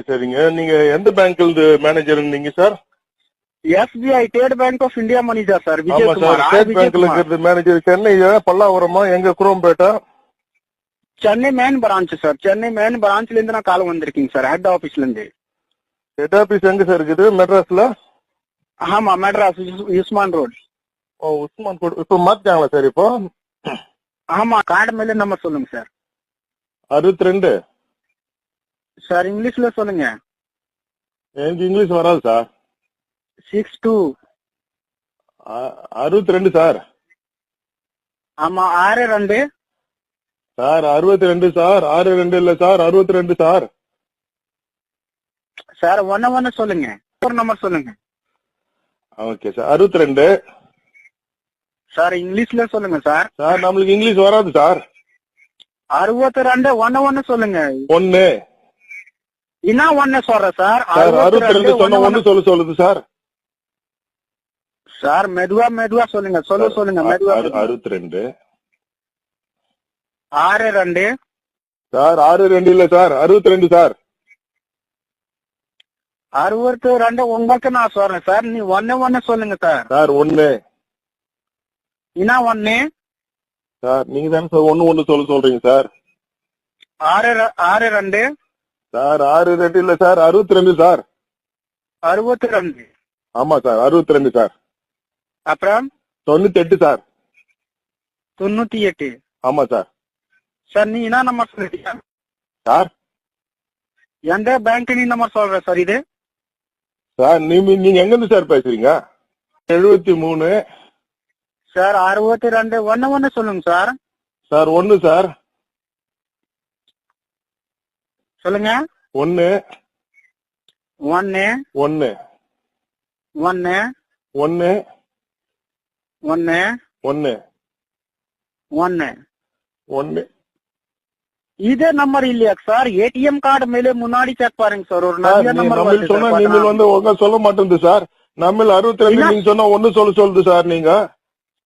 பேசுறீங்க நீங்க எந்த பேங்க்ல இருந்து மேனேஜர் நீங்க sir SBI state bank of India manager sir ஆமா சார் ஸ்டேட் பேங்க்ல இருக்கிறது மேனேஜர் சென்னை பல்லாவரமா? எங்க? குரோம்பேட்டா? Chennai main branch sir Chennai main பிரான்ச்ல இருந்து நான் கால் வந்திருக்கீங்க சார் ஹெட் ஆபீஸ்ல இருந்து. ஹெட் ஆபீஸ் எங்க சார் இருக்குது? மெட்ராஸ்ல? ஆமா மெட்ராஸ். யுஸ்மான் ரோட். ஓ உஸ்மான் கோட் இப்ப மாத்திட்டாங்களா சார் இப்போ? ஆமா கார்டு மேல நம்பர் சொல்லுங்க சார் அறுபத்தி ரெண்டு? சார் இங்கிலீஷ்ல சொல்லுங்க. எனக்கு இங்கிலீஷ் வராது சார். Six two. அறுபத்தி ரெண்டு சார். ஆமா ஆறு ரெண்டு. சார் அறுபத்தி ரெண்டு சார் ஆறு ரெண்டு இல்ல சார் அறுபத்தி ரெண்டு சார். சார் ஒன்னு ஒன்னு சொல்லுங்க. ஒரு நம்பர் சொல்லுங்க. ஓகே சார் அறுபத்தி ரெண்டு சார் இங்கிலீஷ்ல சொல்லுங்க சார். சார் நம்மளுக்கு இங்கிலீஷ் வராது சார். அறுபத்தி ரெண்டு ஒன்னு ஒன்னு சொல்லுங்க. ஒன்னு என்ன ஒன்னு சொல்றேன் சார்? அறுபத்தி ரெண்டு சொன்ன ஒண்ணு சொல்ல சொல்லுது சார். சார் மெதுவா மெதுவா சொல்லுங்க சொல்ல சொல்லுங்க மெதுவா அறு- அறுபத்தி ரெண்டு. ஆறு ரெண்டு. சார் ஆறு ரெண்டு இல்ல சார் அறுபத்தி ரெண்டு சார். அறுபத்தி ரெண்டு உங்களுக்கு நான் சொல்றேன் சார் நீ ஒன்னு ஒன்னு சொல்லுங்க சார். சார் ஒன்னு என்ன ஒன்னு சார் நீங்க தானே சார் ஒன்னு ஒன்னு சொல்ல சொல்றீங்க சார். ஆறு ஆறு ரெண்டு. சார் ஆறு ரெண்டு இல்ல சார் அறுபத்தி ரெண்டு சார். அறுபத்தி ரெண்டு. ஆமா சார் அறுபத்தி ரெண்டு சார். அப்புறம்? தொண்ணூத்தி எட்டு சார். தொண்ணூத்தி எட்டு ஆமா சார். சார் நீ என்ன நம்பர் சொல்றீங்க? சார்? எந்த பேங்க் நீ நம்பர் சொல்ற சார் இது? சார் நீங்க நீங்க எங்க இருந்து சார் பேசுறீங்க? எழுபத்தி மூணு. சார் அறுபத்தி ரெண்டு. ஒன்னு ஒன்னு சொல்லுங்க சார். சார் ஒன்னு சார். சொல்லுங்க. ஒன்னு ஒன்னு ஒன்னு ஒன்னு ஒன்னு ஒன்னு ஒன்னு ஒன்னு ஒன்னு இதே நம்பர் இல்லையா சார்? ஏடிஎம் கார்டு மேலே முன்னாடி செக் பாருங்க சார். ஒரு நல்ல நம்பர் சொன்னா நீங்கள் வந்து ஒழுங்கா சொல்ல மாட்டேங்குது சார். நம்ம அறுபத்தி ரெண்டு? நீங்க சொன்னா ஒன்னு சொல்ல சொல்லுது சார் நீங்க.